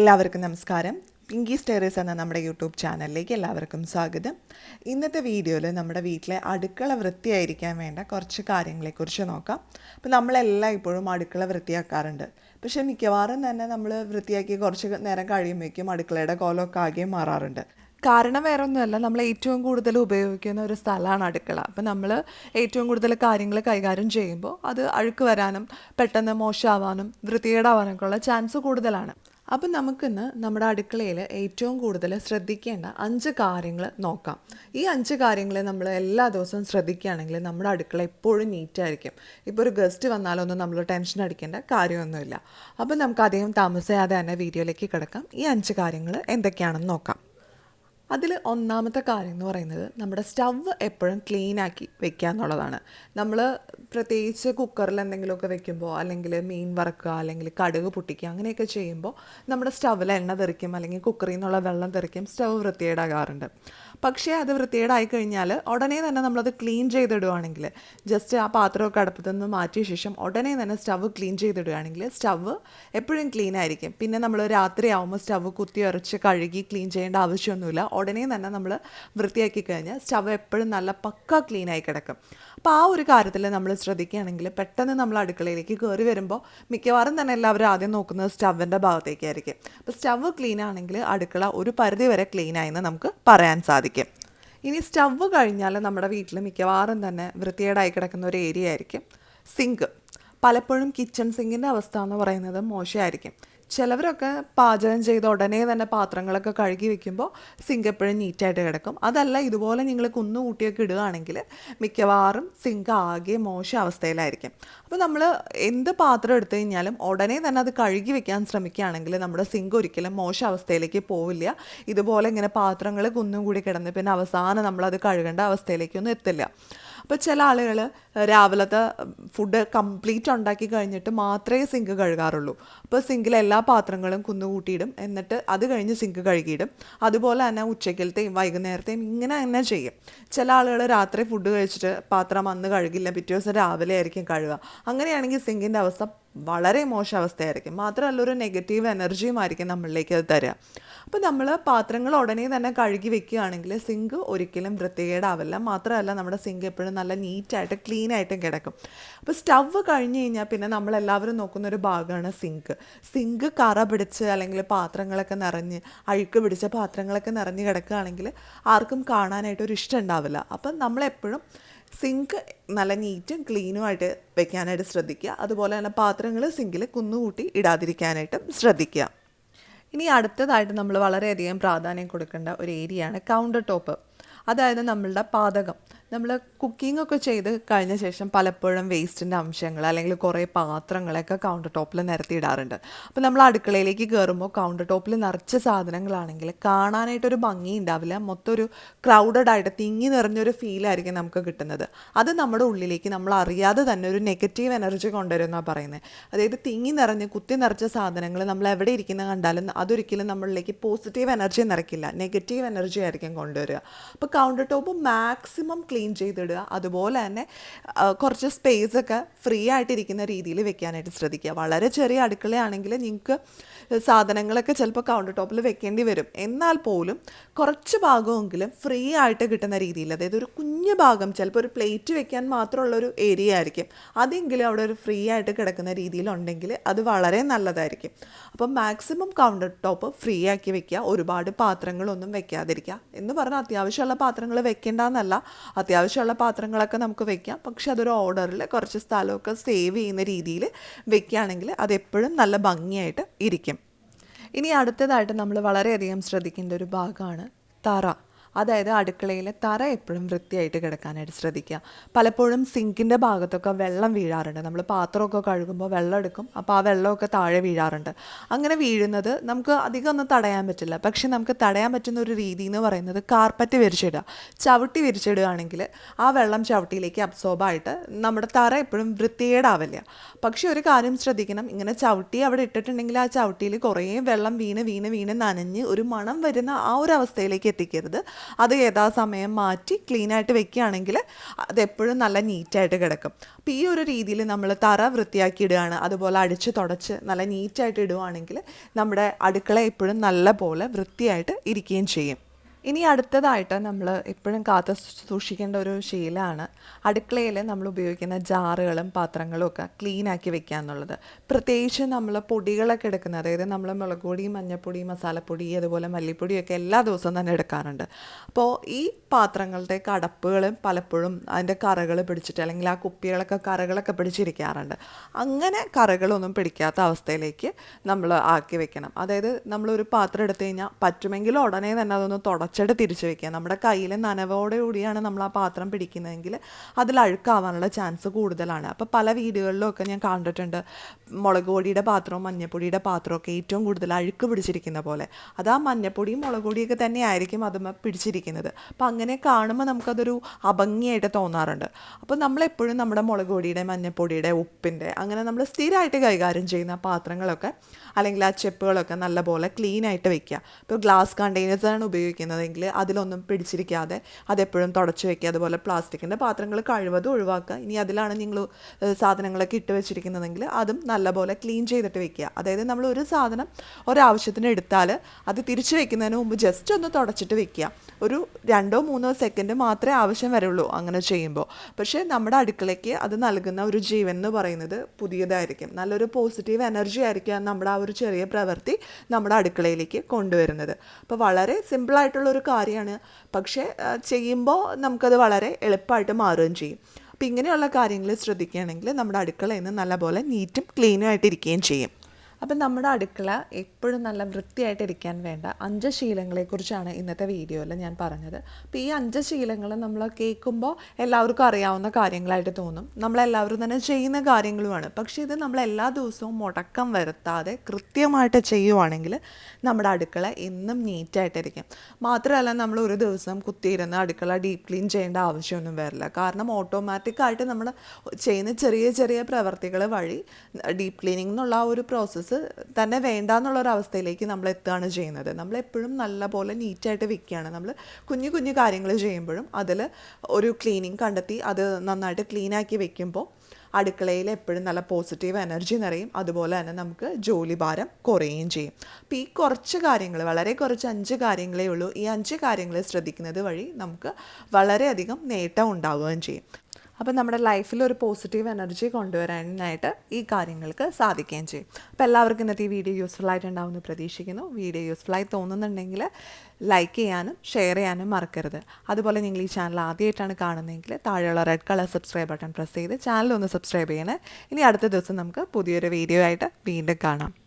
എല്ലാവർക്കും നമസ്കാരം. പിങ്കി സ്റ്റേറീസ് എന്ന നമ്മുടെ യൂട്യൂബ് ചാനലിലേക്ക് എല്ലാവർക്കും സ്വാഗതം. ഇന്നത്തെ വീഡിയോയിൽ നമ്മുടെ വീട്ടിലെ അടുക്കള വൃത്തിയായിരിക്കാൻ വേണ്ട കുറച്ച് കാര്യങ്ങളെക്കുറിച്ച് നോക്കാം. അപ്പോൾ നമ്മളെല്ലാം ഇപ്പോഴും അടുക്കള വൃത്തിയാക്കാറുണ്ട്. പക്ഷേ മിക്കവാറും തന്നെ നമ്മൾ വൃത്തിയാക്കി കുറച്ച് നേരം കഴിയുമ്പോഴേക്കും അടുക്കളയുടെ കോലമൊക്കെ ആകെ മാറാറുണ്ട്. കാരണം വേറെ ഒന്നുമല്ല നമ്മൾ ഏറ്റവും കൂടുതൽ ഉപയോഗിക്കുന്ന ഒരു സ്ഥലമാണ് അടുക്കള. അപ്പം നമ്മൾ ഏറ്റവും കൂടുതൽ കാര്യങ്ങൾ കൈകാര്യം ചെയ്യുമ്പോൾ അത് അഴുക്ക് വരാനും പെട്ടെന്ന് മോശമാവാനും വൃത്തികേടാവാനൊക്കെ ഉള്ള ചാൻസ് കൂടുതലാണ്. അപ്പം നമുക്കിന്ന് നമ്മുടെ അടുക്കളയിൽ ഏറ്റവും കൂടുതൽ ശ്രദ്ധിക്കേണ്ട അഞ്ച് കാര്യങ്ങൾ നോക്കാം. ഈ അഞ്ച് കാര്യങ്ങൾ നമ്മൾ എല്ലാ ദിവസവും ശ്രദ്ധിക്കുകയാണെങ്കിൽ നമ്മുടെ അടുക്കള എപ്പോഴും നീറ്റായിരിക്കും ഇപ്പോൾ ഒരു ഗസ്റ്റ് വന്നാലൊന്നും നമ്മൾ ടെൻഷൻ അടിക്കേണ്ട കാര്യമൊന്നുമില്ല. അപ്പം നമുക്ക് അധികം താമസിയാതെ തന്നെ വീഡിയോയിലേക്ക് കിടക്കാം. ഈ അഞ്ച് കാര്യങ്ങൾ എന്തൊക്കെയാണെന്ന് നോക്കാം. അതിൽ ഒന്നാമത്തെ കാര്യം എന്ന് പറയുന്നത് നമ്മുടെ സ്റ്റവ് എപ്പോഴും ക്ലീൻ ആക്കി വെക്കുക എന്നുള്ളതാണ്. നമ്മൾ പ്രത്യേകിച്ച് കുക്കറിൽ എന്തെങ്കിലുമൊക്കെ വെക്കുമ്പോൾ അല്ലെങ്കിൽ മീൻ വറക്കുക അല്ലെങ്കിൽ കടുക് പൊട്ടിക്കുക അങ്ങനെയൊക്കെ ചെയ്യുമ്പോൾ നമ്മുടെ സ്റ്റവിൽ എണ്ണ തെറിക്കും അല്ലെങ്കിൽ കുക്കറിൽ നിന്നുള്ള വെള്ളം തെറിക്കും സ്റ്റവ് വൃത്തികേടാകാറുണ്ട്. പക്ഷേ അത് വൃത്തികേടായി കഴിഞ്ഞാൽ ഉടനെ തന്നെ നമ്മളത് ക്ലീൻ ചെയ്തിടുകയാണെങ്കിൽ ജസ്റ്റ് ആ പാത്രമൊക്കെ അടുപ്പത്തു നിന്ന് മാറ്റിയ ശേഷം ഉടനെ തന്നെ സ്റ്റവ് ക്ലീൻ ചെയ്തിടുകയാണെങ്കിൽ സ്റ്റവ് എപ്പോഴും ക്ലീൻ ആയിരിക്കും. പിന്നെ നമ്മൾ രാത്രി ആവുമ്പോൾ സ്റ്റവ് കുത്തി ഉരച്ച് കഴുകി ക്ലീൻ ചെയ്യേണ്ട ആവശ്യമൊന്നുമില്ല. ഉടനെ തന്നെ നമ്മൾ വൃത്തിയാക്കി കഴിഞ്ഞാൽ സ്റ്റവ് എപ്പോഴും നല്ല പക്ക ക്ലീൻ ആയി കിടക്കും. അപ്പോൾ ആ ഒരു കാര്യത്തിൽ നമ്മൾ ശ്രദ്ധിക്കുകയാണെങ്കിൽ പെട്ടെന്ന് നമ്മൾ അടുക്കളയിലേക്ക് കയറി വരുമ്പോൾ മിക്കവാറും തന്നെ എല്ലാവരും ആദ്യം നോക്കുന്നത് സ്റ്റവിന്റെ ഭാഗത്തേക്കായിരിക്കും. അപ്പോൾ സ്റ്റവ് ക്ലീൻ ആണെങ്കിൽ അടുക്കള ഒരു പരിധി വരെ ക്ലീൻ ആയെന്ന് നമുക്ക് പറയാൻ സാധിക്കും. ഇനി സ്റ്റവ് കഴിഞ്ഞാൽ നമ്മുടെ വീട്ടിൽ മിക്കവാറും തന്നെ വൃത്തികേടായി കിടക്കുന്ന ഒരു ഏരിയ ആയിരിക്കും സിങ്ക്. പലപ്പോഴും കിച്ചൺ സിങ്കിന്റെ അവസ്ഥ എന്ന് പറയുന്നത് മോശമായിരിക്കും. ചിലവരൊക്കെ പാചകം ചെയ്ത് ഉടനെ തന്നെ പാത്രങ്ങളൊക്കെ കഴുകി വെക്കുമ്പോൾ സിങ്ക് എപ്പോഴും നീറ്റായിട്ട് കിടക്കും. അതല്ല ഇതുപോലെ നിങ്ങൾ കുന്നുകൂട്ടിയൊക്കെ ഇടുകയാണെങ്കിൽ മിക്കവാറും സിങ്ക് ആകെ മോശം അവസ്ഥയിലായിരിക്കും. അപ്പോൾ നമ്മൾ എന്ത് പാത്രം എടുത്തു കഴിഞ്ഞാലും ഉടനെ തന്നെ അത് കഴുകി വെക്കാൻ ശ്രമിക്കുകയാണെങ്കിൽ നമ്മുടെ സിങ്ക് ഒരിക്കലും മോശം അവസ്ഥയിലേക്ക് പോവില്ല. ഇതുപോലെ ഇങ്ങനെ പാത്രങ്ങൾ കുന്നും കൂടി കിടന്ന് പിന്നെ അവസാനം നമ്മളത് കഴുകേണ്ട അവസ്ഥയിലേക്കൊന്നും എത്തില്ല. അപ്പോൾ ചില ആളുകൾ രാവിലത്തെ ഫുഡ് കംപ്ലീറ്റ് ഉണ്ടാക്കി കഴിഞ്ഞിട്ട് മാത്രമേ സിങ്ക് കഴുകാറുള്ളൂ. അപ്പോൾ സിങ്കിലെ എല്ലാ പാത്രങ്ങളും കുന്നുകൂട്ടിയിടും എന്നിട്ട് അത് കഴിഞ്ഞ് സിങ്ക് കഴുകിയിടും. അതുപോലെ തന്നെ ഉച്ചക്കലത്തെയും വൈകുന്നേരത്തെയും ഇങ്ങനെ തന്നെ ചെയ്യും. ചില ആളുകൾ രാത്രി ഫുഡ് കഴിച്ചിട്ട് പാത്രം അന്ന് കഴുകില്ല പിറ്റേ ദിവസം രാവിലെ ആയിരിക്കും കഴുകുക. അങ്ങനെയാണെങ്കിൽ സിങ്കിന്റെ അവസ്ഥ വളരെ മോശം അവസ്ഥയായിരിക്കും മാത്രമല്ല ഒരു നെഗറ്റീവ് എനർജിയും ആയിരിക്കും നമ്മളിലേക്ക് അത് തരിക അപ്പോൾ നമ്മൾ പാത്രങ്ങൾ ഉടനെ തന്നെ കഴുകി വെക്കുകയാണെങ്കിൽ സിങ്ക് ഒരിക്കലും വൃത്തികേടാവില്ല. മാത്രമല്ല നമ്മുടെ സിങ്ക് എപ്പോഴും നല്ല നീറ്റായിട്ട് ക്ലീൻ ആയിട്ടും കിടക്കും. അപ്പോൾ സ്റ്റവ് കഴിഞ്ഞ് കഴിഞ്ഞാൽ പിന്നെ നമ്മളെല്ലാവരും നോക്കുന്ന ഒരു ഭാഗമാണ് സിങ്ക് സിങ്ക് കറ പിടിച്ച് അല്ലെങ്കിൽ പാത്രങ്ങളൊക്കെ നിറഞ്ഞ് അഴുക്ക് പിടിച്ച പാത്രങ്ങളൊക്കെ നിറഞ്ഞ് കിടക്കുകയാണെങ്കിൽ ആർക്കും കാണാനായിട്ട് ഒരു ഇഷ്ടം ഉണ്ടാവില്ല. അപ്പം നമ്മളെപ്പോഴും സിങ്ക് നല്ല നീറ്റും ക്ലീനുമായിട്ട് വെക്കാനായിട്ട് ശ്രദ്ധിക്കുക. അതുപോലെ തന്നെ പാത്രങ്ങൾ സിങ്കിൽ കുന്നുകൂട്ടി ഇടാതിരിക്കാനായിട്ടും ശ്രദ്ധിക്കുക. ഇനി അടുത്തതായിട്ട് നമ്മൾ വളരെയധികം പ്രാധാന്യം കൊടുക്കേണ്ട ഒരു ഏരിയയാണ് കൗണ്ടർ ടോപ്പ് അതായത് നമ്മളുടെ പാചകം നമ്മൾ കുക്കിംഗ് ഒക്കെ ചെയ്ത് കഴിഞ്ഞ ശേഷം പലപ്പോഴും വേസ്റ്റിന്റെ അംശങ്ങൾ അല്ലെങ്കിൽ കുറേ പാത്രങ്ങളൊക്കെ കൗണ്ടർ ടോപ്പിൽ നിരത്തിയിടാറുണ്ട് അപ്പോൾ നമ്മൾ അടുക്കളയിലേക്ക് കയറുമ്പോൾ കൗണ്ടർ ടോപ്പിൽ നിറച്ച സാധനങ്ങളാണെങ്കിൽ കാണാനായിട്ടൊരു ഭംഗി ഉണ്ടാവില്ല. മൊത്തം ഒരു ക്രൗഡഡ് ആയിട്ട് തിങ്ങി നിറഞ്ഞൊരു ഫീലായിരിക്കും നമുക്ക് കിട്ടുന്നത്. അത് നമ്മുടെ ഉള്ളിലേക്ക് നമ്മൾ അറിയാതെ തന്നെ ഒരു നെഗറ്റീവ് എനർജി കൊണ്ടുവരുമെന്നാണ് പറയുന്നത് അതായത് തിങ്ങി നിറഞ്ഞ് കുത്തി നിറച്ച സാധനങ്ങൾ നമ്മൾ എവിടെ ഇരിക്കുന്ന കണ്ടാലും അതൊരിക്കലും നമ്മളിലേക്ക് പോസിറ്റീവ് എനർജി നിറയ്ക്കില്ല. നെഗറ്റീവ് എനർജി ആയിരിക്കും കൊണ്ടുവരിക. അപ്പോൾ കൗണ്ടർ ടോപ്പ് മാക്സിമം ക്ലീൻ ചെയ്തിടുക. അതുപോലെ തന്നെ കുറച്ച് സ്പേസ് ഒക്കെ ഫ്രീ ആയിട്ടിരിക്കുന്ന രീതിയിൽ വെക്കാനായിട്ട് ശ്രദ്ധിക്കുക. വളരെ ചെറിയ അടുക്കളയാണെങ്കിൽ നിങ്ങൾക്ക് സാധനങ്ങളൊക്കെ ചിലപ്പോൾ കൗണ്ടർ ടോപ്പിൽ വെക്കേണ്ടി വരും. എന്നാൽ പോലും കുറച്ച് ഭാഗമെങ്കിലും ഫ്രീ ആയിട്ട് കിട്ടുന്ന രീതിയിൽ അതായത് ഒരു കുഞ്ഞു ഭാഗം ചിലപ്പോൾ ഒരു പ്ലേറ്റ് വെക്കാൻ മാത്രമുള്ള ഒരു ഏരിയ ആയിരിക്കും. അതെങ്കിലും അവിടെ ഒരു ഫ്രീ ആയിട്ട് കിടക്കുന്ന രീതിയിലുണ്ടെങ്കിൽ അത് വളരെ നല്ലതായിരിക്കും. അപ്പം മാക്സിമം കൗണ്ടർ ടോപ്പ് ഫ്രീ ആക്കി വെക്കുക. ഒരുപാട് പാത്രങ്ങളൊന്നും വെക്കാതിരിക്കുക. എന്ന് പറഞ്ഞാൽ അത്യാവശ്യമുള്ള പാത്രങ്ങൾ വെക്കേണ്ടെന്നല്ല അത്യാവശ്യമുള്ള പാത്രങ്ങളൊക്കെ നമുക്ക് വെക്കാം. പക്ഷെ അതൊരു ഓർഡറിൽ കുറച്ച് സ്ഥലമൊക്കെ സേവ് ചെയ്യുന്ന രീതിയിൽ വെക്കുകയാണെങ്കിൽ അത് എപ്പോഴും നല്ല ഭംഗിയായിട്ട് ഇരിക്കും. ഇനി അടുത്തതായിട്ട് നമ്മൾ വളരെയധികം ശ്രദ്ധിക്കേണ്ട ഒരു ഭാഗമാണ് തറ. അതായത് അടുക്കളയിലെ തറ എപ്പോഴും വൃത്തിയായിട്ട് കിടക്കാനായിട്ട് ശ്രദ്ധിക്കുക. പലപ്പോഴും സിങ്കിന്റെ ഭാഗത്തൊക്കെ വെള്ളം വീഴാറുണ്ട്. നമ്മൾ പാത്രമൊക്കെ കഴുകുമ്പോൾ വെള്ളം എടുക്കും. അപ്പോൾ ആ വെള്ളമൊക്കെ താഴെ വീഴാറുണ്ട്. അങ്ങനെ വീഴുന്നത് നമുക്ക് അധികം ഒന്നും തടയാൻ പറ്റില്ല. പക്ഷെ നമുക്ക് തടയാൻ പറ്റുന്ന ഒരു രീതി എന്ന് പറയുന്നത് കാർപ്പറ്റ് വിരിച്ചിടുക. ചവിട്ടി വിരിച്ചിടുകയാണെങ്കിൽ ആ വെള്ളം ചവിട്ടിയിലേക്ക് അബ്സോർബായിട്ട് നമ്മുടെ തറ എപ്പോഴും വൃത്തികേടാവില്ല. പക്ഷെ ഒരു കാര്യം ശ്രദ്ധിക്കണം. ഇങ്ങനെ ചവിട്ടി അവിടെ ഇട്ടിട്ടുണ്ടെങ്കിൽ ആ ചവിട്ടിയിൽ കുറേ വെള്ളം വീണ് വീണ് വീണ് നനഞ്ഞ് ഒരു മണം വരുന്ന ആ ഒരു അവസ്ഥയിലേക്ക് എത്തിക്കരുത്. അത് യഥാസമയം മാറ്റി ക്ലീൻ ആയിട്ട് വെക്കുകയാണെങ്കിൽ അതെപ്പോഴും നല്ല നീറ്റായിട്ട് കിടക്കും. അപ്പോൾ ഈ ഒരു രീതിയിൽ നമ്മൾ തറ വൃത്തിയാക്കി ഇടുകയാണ് അതുപോലെ അടിച്ച് തുടച്ച് നല്ല നീറ്റായിട്ട് ഇടുകയാണെങ്കിൽ നമ്മുടെ അടുക്കള എപ്പോഴും നല്ല പോലെ വൃത്തിയായിട്ട് ഇരിക്കുകയും ചെയ്യും. ഇനി അടുത്തതായിട്ട് നമ്മൾ എപ്പോഴും കാത്തു സൂക്ഷിക്കേണ്ട ഒരു ശീലമാണ്. അടുക്കളയിൽ നമ്മൾ ഉപയോഗിക്കുന്ന ജാറുകളും പാത്രങ്ങളും ഒക്കെ ക്ലീൻ ആക്കി വെക്കുക എന്നുള്ളത്. പ്രത്യേകിച്ച് നമ്മൾ പൊടികളൊക്കെ എടുക്കുന്നത് അതായത് നമ്മൾ മുളക് പൊടി മഞ്ഞൾപ്പൊടി മസാലപ്പൊടി അതുപോലെ മല്ലിപ്പൊടിയൊക്കെ എല്ലാ ദിവസവും തന്നെ എടുക്കാറുണ്ട്. അപ്പോൾ ഈ പാത്രങ്ങളുടെ കടപ്പുകൾ പലപ്പോഴും അതിന്റെ കറകൾ പിടിച്ചിട്ട് അല്ലെങ്കിൽ ആ കുപ്പികളൊക്കെ കറകളൊക്കെ പിടിച്ചിരിക്കാറുണ്ട്. അങ്ങനെ കറകളൊന്നും പിടിക്കാത്ത അവസ്ഥയിലേക്ക് നമ്മൾ ആക്കി വെക്കണം. അതായത് നമ്മളൊരു പാത്രം എടുത്തു കഴിഞ്ഞാൽ പറ്റുമെങ്കിൽ ഉടനെ തന്നെ അതൊന്ന് തുടച്ചിട്ട് തിരിച്ചു വെക്കുക. നമ്മുടെ കയ്യിൽ നനവോടെ കൂടിയാണ് നമ്മൾ ആ പാത്രം പിടിക്കുന്നതെങ്കിൽ അതിൽ അഴുക്കാവാനുള്ള ചാൻസ് കൂടുതലാണ്. അപ്പോൾ പല വീടുകളിലൊക്കെ ഞാൻ കണ്ടിട്ടുണ്ട്. മുളക് പൊടിയുടെ പാത്രവും മഞ്ഞപ്പൊടിയുടെ പാത്രമൊക്കെ ഏറ്റവും കൂടുതൽ അഴുക്ക് പിടിച്ചിരിക്കുന്ന പോലെ. അത് ആ മഞ്ഞപ്പൊടിയും മുളക് പൊടിയൊക്കെ തന്നെ ആയിരിക്കും അതും പിടിച്ചിരിക്കുന്നത്. അപ്പോൾ അങ്ങനെ കാണുമ്പോൾ നമുക്കതൊരു അഭംഗിയായിട്ട് തോന്നാറുണ്ട്. അപ്പോൾ നമ്മളെപ്പോഴും നമ്മുടെ മുളക് പൊടിയുടെ മഞ്ഞപ്പൊടിയുടെ ഉപ്പിന്റെ അങ്ങനെ നമ്മൾ സ്ഥിരമായിട്ട് കൈകാര്യം ചെയ്യുന്ന പാത്രങ്ങളൊക്കെ അല്ലെങ്കിൽ ആ ചെപ്പുകളൊക്കെ നല്ലപോലെ ക്ലീൻ ആയിട്ട് വെക്കുക. ഇപ്പോൾ ഗ്ലാസ് കണ്ടെയ്നേഴ്സാണ് ഉപയോഗിക്കുന്നതെങ്കിൽ അതിലൊന്നും പിടിച്ചിരിക്കാതെ അതെപ്പോഴും തുടച്ച് വെക്കുക. അതുപോലെ പ്ലാസ്റ്റിക്കിന്റെ പാത്രങ്ങൾ കഴിവതും ഒഴിവാക്കുക. ഇനി അതിലാണ് നിങ്ങൾ സാധനങ്ങളൊക്കെ ഇട്ട് വെച്ചിരിക്കുന്നതെങ്കിൽ അതും നല്ലപോലെ ക്ലീൻ ചെയ്തിട്ട് വെക്കുക. അതായത് നമ്മൾ ഒരു സാധനം ഒരാവശ്യത്തിന് എടുത്താൽ അത് തിരിച്ചു വെക്കുന്നതിന് മുമ്പ് ജസ്റ്റ് ഒന്ന് തുടച്ചിട്ട് വെക്കുക. ഒരു രണ്ടോ മൂന്നോ സെക്കൻഡ് മാത്രമേ ആവശ്യം വരുള്ളൂ അങ്ങനെ ചെയ്യുമ്പോൾ. പക്ഷേ നമ്മുടെ അടുക്കളയ്ക്ക് അത് നൽകുന്ന ഒരു ജീവൻ എന്ന് പറയുന്നത് പുതിയതായിരിക്കും. നല്ലൊരു പോസിറ്റീവ് എനർജി ആയിരിക്കും നമ്മുടെ ആ ഒരു ചെറിയ പ്രവൃത്തി നമ്മുടെ അടുക്കളയിലേക്ക് കൊണ്ടുവരുന്നത്. അപ്പോൾ വളരെ സിമ്പിളായിട്ടുള്ള ഒരു കാര്യമാണ്. പക്ഷേ ചെയ്യുമ്പോൾ നമുക്കത് വളരെ എളുപ്പമായിട്ട് മാറുകയും ചെയ്യും. അപ്പോൾ ഇങ്ങനെയുള്ള കാര്യങ്ങൾ ശ്രദ്ധിക്കുകയാണെങ്കിൽ നമ്മുടെ അടുക്കളയിൽ നിന്ന് നല്ലപോലെ നീറ്റും ക്ലീനും ആയിട്ടിരിക്കുകയും ചെയ്യും. അപ്പം നമ്മുടെ അടുക്കള എപ്പോഴും നല്ല വൃത്തിയായിട്ടിരിക്കാൻ വേണ്ട അഞ്ച് ശീലങ്ങളെക്കുറിച്ചാണ് ഇന്നത്തെ വീഡിയോയിൽ ഞാൻ പറഞ്ഞത്. അപ്പോൾ ഈ അഞ്ച് ശീലങ്ങൾ നമ്മൾ കേൾക്കുമ്പോൾ എല്ലാവർക്കും അറിയാവുന്ന കാര്യങ്ങളായിട്ട് തോന്നും. നമ്മളെല്ലാവരും തന്നെ ചെയ്യുന്ന കാര്യങ്ങളുമാണ്. പക്ഷേ ഇത് നമ്മൾ എല്ലാ ദിവസവും മുടക്കം വരുത്താതെ കൃത്യമായിട്ട് ചെയ്യുവാണെങ്കിൽ നമ്മുടെ അടുക്കള എന്നും നീറ്റായിട്ടിരിക്കും. മാത്രമല്ല നമ്മൾ ഒരു ദിവസം കുത്തിയിരുന്ന് അടുക്കള ഡീപ്പ് ക്ലീൻ ചെയ്യേണ്ട ആവശ്യമൊന്നും വരില്ല. കാരണം ഓട്ടോമാറ്റിക്കായിട്ട് നമ്മൾ ചെയ്യുന്ന ചെറിയ ചെറിയ പ്രവർത്തികൾ വഴി ഡീപ്പ് ക്ലീനിങ് എന്നുള്ള ആ ഒരു പ്രോസസ്സ് തന്നെ വേണ്ട എന്നുള്ളൊരവസ്ഥയിലേക്ക് നമ്മൾ എത്തുകയാണ് ചെയ്യുന്നത്. നമ്മളെപ്പോഴും നല്ല പോലെ നീറ്റായിട്ട് വെക്കുകയാണ്. നമ്മൾ കുഞ്ഞു കുഞ്ഞു കാര്യങ്ങൾ ചെയ്യുമ്പോഴും അതിൽ ഒരു ക്ലീനിങ് കണ്ടെത്തി അത് നന്നായിട്ട് ക്ലീനാക്കി വെക്കുമ്പോൾ അടുക്കളയിൽ എപ്പോഴും നല്ല പോസിറ്റീവ് എനർജി നിറയും. അതുപോലെ തന്നെ നമുക്ക് ജോലി ഭാരം കുറയുകയും ചെയ്യും. അപ്പോൾ ഈ കുറച്ച് കാര്യങ്ങൾ വളരെ കുറച്ച് അഞ്ച് കാര്യങ്ങളേ ഉള്ളൂ. ഈ അഞ്ച് കാര്യങ്ങൾ ശ്രദ്ധിക്കുന്നത് വഴി നമുക്ക് വളരെയധികം നേട്ടം ഉണ്ടാവുകയും ചെയ്യും. അപ്പം നമ്മുടെ ലൈഫിൽ ഒരു പോസിറ്റീവ് എനർജി കൊണ്ടുവരാനായിട്ട് ഈ കാര്യങ്ങൾക്ക് സാധിക്കുകയും ചെയ്യും. അപ്പോൾ എല്ലാവർക്കും ഇന്നത്തെ ഈ വീഡിയോ യൂസ്ഫുൾ ആയിട്ടുണ്ടാവുമെന്ന് പ്രതീക്ഷിക്കുന്നു. വീഡിയോ യൂസ്ഫുൾ ആയി തോന്നുന്നുണ്ടെങ്കിൽ ലൈക്ക് ചെയ്യാനും ഷെയർ ചെയ്യാനും മറക്കരുത്. അതുപോലെ നിങ്ങൾ ഈ ചാനൽ ആദ്യമായിട്ടാണ് കാണുന്നതെങ്കിൽ താഴെയുള്ള red colour subscribe button press ചെയ്ത് ചാനൽ ഒന്ന് സബ്സ്ക്രൈബ് ചെയ്യണേ. ഇനി അടുത്ത ദിവസം നമുക്ക് പുതിയൊരു വീഡിയോ ആയിട്ട് വീണ്ടും കാണാം.